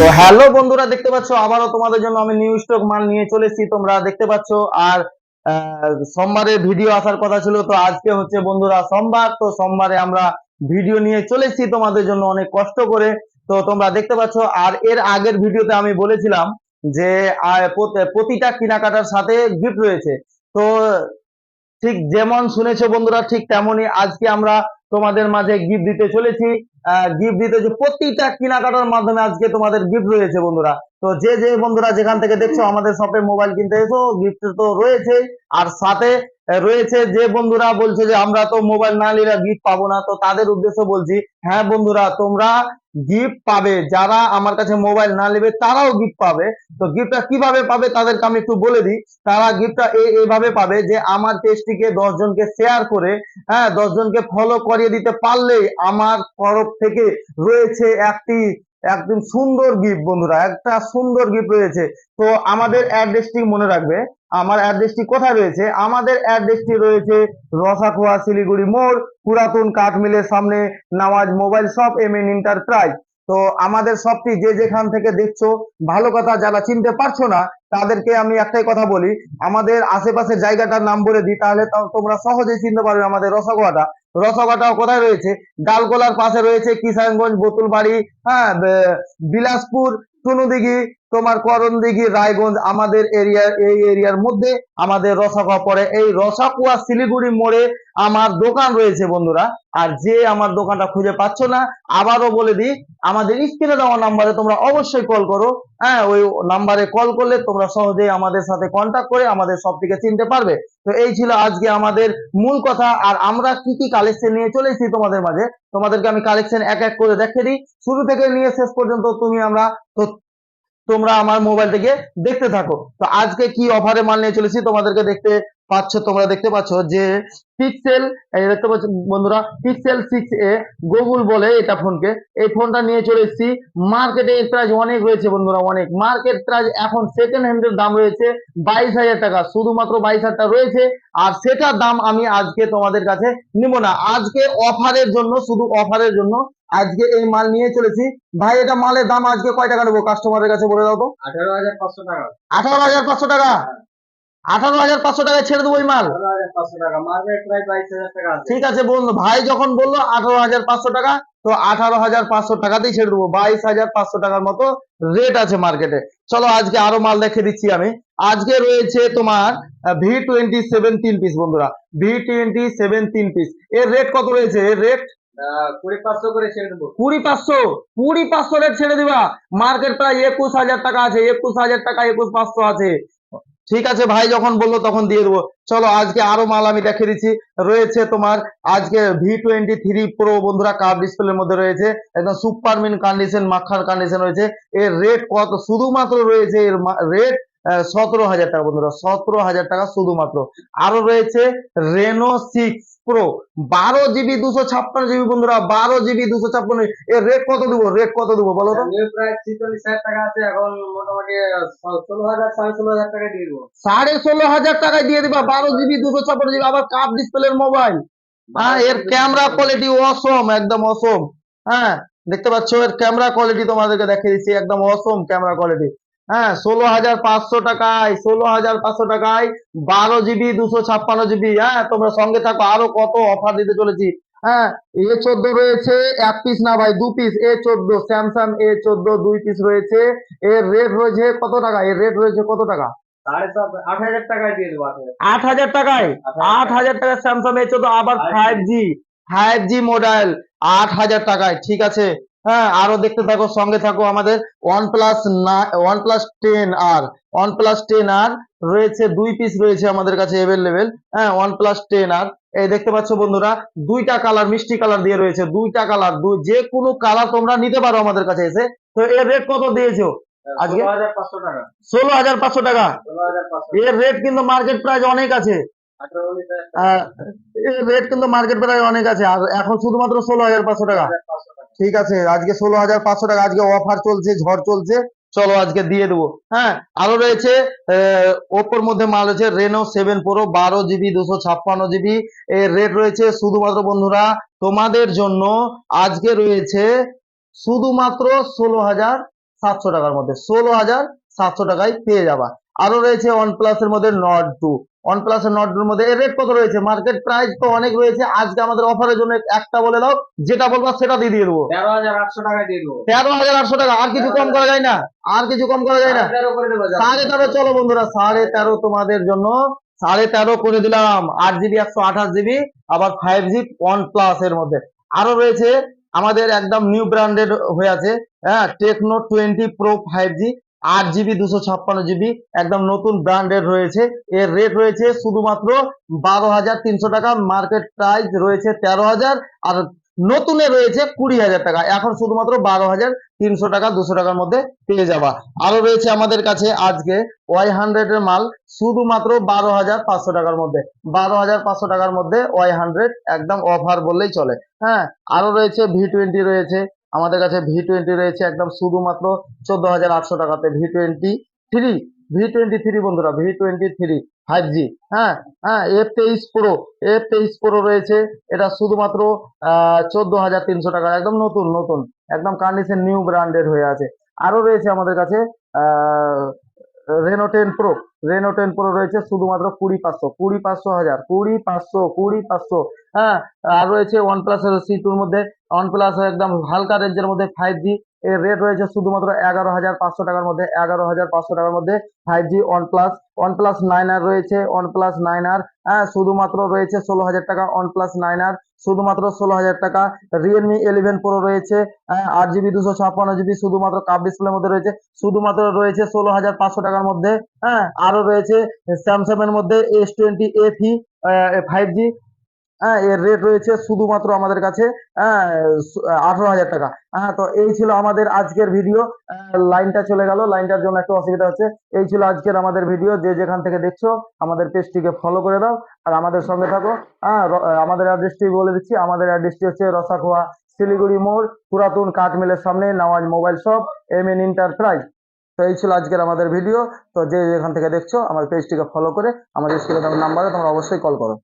তো হ্যালো বন্ধুরা, দেখতে পাচ্ছ? আবারও তোমাদের জন্য আমি নিউ স্টক মাল নিয়ে চলে এসেছি। তোমরা দেখতে পাচ্ছ? আর সোমবারে ভিডিও আসার কথা ছিল, তো আজকে হচ্ছে বন্ধুরা সোমবার। তো সোমবারে আমরা ভিডিও নিয়ে চলে এসেছি তোমাদের জন্য অনেক কষ্ট করে। তো তোমরা দেখতে পাচ্ছ, আর এর আগের ভিডিওতে আমি বলেছিলাম যে প্রতিটা কেনাকাটার সাথে গিফট রয়েছে। তো ঠিক যেমন শুনেছো বন্ধুরা, ঠিক তেমনই আজকে আমরা তোমাদের মাঝে গিফট দিতে চলেছি। গিফট দিতে প্রতিটা কেনাকাটার মাধ্যমে আজকে তোমাদের গিফট রয়েছে বন্ধুরা। তো যে যে বন্ধুরা যেখান থেকে দেখছ আমাদের শপে মোবাইল কিনতে এসো গিফট তো রয়েছে আর সাথে রয়েছে যে বন্ধুরা বলছে যে আমরা তো মোবাইল না নিলে গিফট পাবো না, তো তাদের উদ্দেশ্য বলছি হ্যাঁ বন্ধুরা, তোমরা গিফট পাবে। যারা আমার কাছে মোবাইল না নেবে, তারাও গিফট পাবে। তো গিফটটা কীভাবে পাবে তাদেরকে আমি একটু বলে দিই। তারা গিফটটা এইভাবে পাবে যে আমার পেজটিকে দশ জনকে শেয়ার করে হ্যাঁ দশ জনকে ফলো করিয়ে দিতে পারলেই আমার তরফ থেকে রয়েছে একটি একদম সুন্দর গিফট বন্ধুরা, একটা সুন্দর গিফট রয়েছে। তো আমাদের অ্যাড্রেসটি মনে রাখবে, আমার অ্যাড্রেসটি কোথায় রয়েছে? আমাদের অ্যাড্রেসটি রয়েছে রসাখোয়া শিলিগুড়ি মোড়, পুরাতন কাঠ মিলের সামনে নামাজ mobile shop M N enterprise তো আমাদের শপটি যে যেখান থেকে দেখছ, ভালো কথা যারা চিনতে পারছ না, তাদেরকে আমি একটাই কথা বলি, আমাদের আশেপাশের জায়গাটার নাম বলে দিই, তাহলে তোমরা সহজেই চিনতে পারবে আমাদের রসগোয়াটা রসগোয়াটা কোথায় রয়েছে? ডালগোলার পাশে রয়েছে কিষানগঞ্জ বোতুলবাড়ি হ্যাঁ বিলাসপুর টুনুদিঘি তোমার করণদিঘি, রায়গঞ্জ আমাদের এরিয়ার এই এরিয়ার মধ্যে আমাদের রসাকুয়া পড়ে। এই রসাকুয়া শিলিগুড়ি মোড়ে আমার দোকান রয়েছে বন্ধুরা। আর যে আমার দোকানটা খুঁজে পাচ্ছ না, আবারও বলে দিই, আমাদের স্ক্রিনে দেওয়া নাম্বারে তোমরা অবশ্যই কল করো। হ্যাঁ ওই নাম্বারে কল করলে তোমরা সহজেই আমাদের সাথে কন্ট্যাক্ট করে আমাদের সব থেকে চিনতে পারবে। তো এই ছিল আজকে আমাদের মূল কথা। আর আমরা কি কি কালেকশন নিয়ে চলে এসেছি তোমাদের মাঝে? তোমাদেরকে আমি কালেকশন এক এক করে দেখে দিই। শুরু থেকে নিয়ে শেষ পর্যন্ত তুমি আমরা তো তোমরা আমার মোবাইল থেকে দেখতে থাকো। তো আজকে কি অফারে মাল নিয়ে চলেছি তোমাদেরকে দেখতে পাচ্ছ, তোমরা দেখতে পাচ্ছ যে পিক্সেল দেখতে পাচ্ছ বন্ধুরা পিক্সেল সিক্স এ গুগল বলে এটা ফোনকে এই ফোনটা নিয়ে চলে এসেছি। মার্কেটে এর প্রাইস অনেক রয়েছে বন্ধুরা, অনেক। মার্কেট প্রাইস এখন সেকেন্ড হ্যান্ডের দাম রয়েছে বাইশ হাজার টাকা। শুধুমাত্র বাইশ হাজার টাকা রয়েছে আর সেটার দাম আমি আজকে তোমাদের কাছে নিব না। আজকে অফারের জন্য, শুধু অফারের জন্য আজকে এই মাল নিয়ে চলেছি। ভাই এটা মালের দাম আজকে কয় টাকা নেব? কাস্টমারের কাছে বলে দাও তো। আঠারো হাজার পাঁচশো টাকা। আঠারো হাজার পাঁচশো টাকা? আঠারো হাজার পাঁচশো টাকায় ছেড়ে দেবো এই মাল? ঠিক আছে বন্ধু ভাই যখন বলল আঠারো হাজার পাঁচশো টাকা তো আঠারো হাজার পাঁচশো টাকাতেই ছেড়ে দেবো। বাইশ হাজার পাঁচশো টাকার মতো রেট আছে মার্কেটে চলো আজকে আরও মাল দেখে দিচ্ছি আমি। আজকে রয়েছে তোমার ভি টোয়েন্টি সেভেন তিন পিস বন্ধুরা। ভি টোয়েন্টি সেভেন তিন পিস এর রেট কত রয়েছে? এর রেট ঠিক আছে ভাই, যখন বলল তখন দিয়ে দেবো। চলো, আজকে আরও মাল আমি দেখে দিচ্ছি। রয়েছে তোমার আজকে ভি টোয়েন্টি থ্রি প্রো বন্ধুরা কাপ ডিসপ্লের মধ্যে রয়েছে। একদম সুপার মিন কন্ডিশন মাখার কন্ডিশন রয়েছে। এর রেট কত? শুধুমাত্র রয়েছে এর রেট সতেরো হাজার টাকা বন্ধুরা সতেরো হাজার টাকা শুধুমাত্র। আরও রয়েছে রেনো সিক্স প্রো বারো জিবি দুশো ছাপ্পান্ন জিবি বন্ধুরা বারো জিবি দুশো ছাপ্পান্ন এর রেট কত দেবো? রেট কত দেবো বলো তো? সাড়ে ষোলো হাজার টাকায় দিয়ে দিবা। বারো জিবি দুশো ছাপ্পান্ন জিবি আবার কাপ ডিসপ্লের মোবাইল হ্যাঁ এর ক্যামেরা কোয়ালিটি অসম একদম অসম হ্যাঁ দেখতে পাচ্ছ এর ক্যামেরা কোয়ালিটি তোমাদেরকে দেখিয়ে দিচ্ছি একদম অসম ক্যামেরা কোয়ালিটি হ্যাঁ ষোলো হাজার পাঁচশো টাকায় ষোলো হাজার পাঁচশো টাকায় বারো জিবি দুশো ছাপ্পান্ন জিবি হ্যাঁ তোমরা সঙ্গে থাকো আরও কত অফার দিতে চলেছি। হ্যাঁ এ চোদ্দ রয়েছে এক পিস না ভাই দু পিস এ চোদ্দ স্যামসাং এ চোদ্দ দুই পিস রয়েছে। এর রেট রয়েছে কত টাকা? এর রেট রয়েছে কত টাকা? আট হাজার টাকায় আট হাজার টাকায়? আট হাজার টাকা। স্যামসাং এ চোদ্দ আবার five G five G mobile আট হাজার টাকায় ঠিক আছে? হ্যাঁ আরও দেখতে থাকো সঙ্গে থাকো আমাদের OnePlus OnePlus ten R OnePlus ten R রয়েছে দুই পিস রয়েছে আমাদের কাছে অ্যাভেলেবেল হ্যাঁ ওয়ান প্লাস টেন আর এই দেখতে পাচ্ছ বন্ধুরা দুইটা কালার মিষ্টি কালার দিয়ে রয়েছে দুইটা কালার যে কোনো কালার তোমরা নিতে পারো আমাদের কাছে এসে। তো এর রেট কত দিয়েছ? আজকে? ষোলো হাজার পাঁচশো টাকা। এর রেট কিন্তু মার্কেট প্রাইস অনেক আছে। রেট কিন্তু মার্কেট প্রাইস অনেক আছে আর এখন শুধুমাত্র ষোলো হাজার পাঁচশো টাকা। ঠিক আছে, আজকে ষোলো হাজার পাঁচশো টাকা, আজকে অফার চলছে, ঝড় চলছে, চলো আজকে দিয়ে দেবো। হ্যাঁ আরও রয়েছে ওপোর মধ্যে মাল রয়েছে রেনো সেভেন প্রো বারো জিবি দুশো ছাপ্পান্ন জিবি এর রেট রয়েছে, শুধুমাত্র বন্ধুরা, তোমাদের জন্য আজকে রয়েছে শুধুমাত্র ষোলো হাজার সাতশো টাকার মধ্যে, ষোলো হাজার সাতশো টাকায় পেয়ে যাবা। আরও রয়েছে ওয়ান প্লাস এর মধ্যে নট টু ওয়ান প্লাস এর নট মধ্যে এর রেট কত রয়েছে? মার্কেট প্রাইস তো অনেক রয়েছে। আজকে আমাদের অফারের জন্য একটা বলে দাও। যেটা বলবা সেটা দিয়ে দিয়ে দেবো। তেরো হাজার আটশো টাকা দিয়ে দেবো। তেরো হাজার আটশো টাকা। আর কিছু কম করা যায় না। আর কিছু কম করা যায় না। সাড়ে তেরো চলো বন্ধুরা সাড়ে তেরো তোমাদের জন্য। সাড়ে তেরো করে দিলাম। আট জিবি একশো আঠাশ জিবি আবার ফাইভ জি ওয়ান প্লাস এর মধ্যে। আরও রয়েছে আমাদের একদম নিউ ব্র্যান্ডেড হয়ে আছে। হ্যাঁ Tecno twenty pro five G আট জিবি, দুশো ছাপ্পান্ন জিবি, একদম নতুন ব্র্যান্ডেড রয়েছে। এর রেট রয়েছে শুধুমাত্র বারো হাজার তিনশো টাকা মার্কেট প্রাইস রয়েছে তেরো হাজার, আর নতুনে রয়েছে কুড়ি হাজার টাকা। এখন শুধুমাত্র বারো হাজার তিনশো টাকা, দুশো টাকার মধ্যে পেয়ে যাবা। আরও রয়েছে আমাদের কাছে আজকে ওয়াই হান্ড্রেড এর মাল, শুধুমাত্র বারো হাজার পাঁচশো টাকার মধ্যে। বারো হাজার পাঁচশো টাকার মধ্যে ওয়াই হান্ড্রেড একদম অফার বললেই চলে। হ্যাঁ আরও রয়েছে ভি টোয়েন্টি রয়েছে আমাদের কাছে ভি টোয়েন্টি রয়েছে একদম শুধুমাত্র চোদ্দ হাজার আটশো টাকাতে V twenty three V twenty three বন্ধুরা V twenty three five G হ্যাঁ হ্যাঁ এফ তেইশ প্রো এফ তেইশ প্রো রয়েছে, এটা শুধুমাত্র চোদ্দ হাজার তিনশো টাকা, একদম নতুন নতুন, একদম কন্ডিশন নিউ ব্র্যান্ডেড হয়ে আছে। আরও রয়েছে আমাদের কাছে Reno ten pro Reno ten pro রয়েছে শুধুমাত্র কুড়ি পাঁচশো কুড়ি পাঁচশো হাজার, কুড়ি পাঁচশো কুড়ি পাঁচশো। হ্যাঁ আর রয়েছে ওয়ান প্লাস সি টুর মধ্যে ওয়ান প্লাস একদম হালকা রেঞ্জের মধ্যে ফাইভ জি এর রেট রয়েছে শুধুমাত্র এগারো হাজার পাঁচশো টাকার মধ্যে, এগারো হাজার পাঁচশো টাকার মধ্যে five G OnePlus OnePlus nine R রয়েছে ওয়ান প্লাস নাইন আর হ্যাঁ শুধুমাত্র রয়েছে ষোলো হাজার টাকা ওয়ান প্লাস নাইন আর শুধুমাত্র ষোলো হাজার টাকা। রিয়েলমি ইলেভেন প্রো রয়েছে হ্যাঁ, আট জিবি দুশো ছাপ্পান্ন জিবি শুধুমাত্র কাপ ডিসপ্লের মধ্যে রয়েছে। শুধুমাত্র রয়েছে ষোলো হাজার পাঁচশো টাকার মধ্যে হ্যাঁ আরও রয়েছে স্যামসাংয়ের মধ্যে S twenty F E five G হ্যাঁ এর রেট রয়েছে শুধুমাত্র আমাদের কাছে হ্যাঁ আঠারো হাজার টাকা। হ্যাঁ তো এই ছিল আমাদের আজকের ভিডিও লাইনটা চলে গেল। লাইনটার জন্য একটু অসুবিধা হচ্ছে। এই ছিল আজকের আমাদের ভিডিও যে যেখান থেকে দেখছ, আমাদের পেজটিকে ফলো করে দাও। আর আমাদের সঙ্গে থাকো। হ্যাঁ আমাদের অ্যাড্রেসটি বলে দিচ্ছি। আমাদের অ্যাড্রেসটি হচ্ছে রসাখোয়া, শিলিগুড়ি মোড়, পুরাতন কাঠ মিলের সামনে, Nawaz mobile shop M N enterprise তো এই ছিল আজকের আমাদের ভিডিও তো যে যেখান থেকে দেখছ আমাদের পেজটিকে ফলো করে আমাদের স্ক্রিনে নাম্বারে তোমরা অবশ্যই কল করো।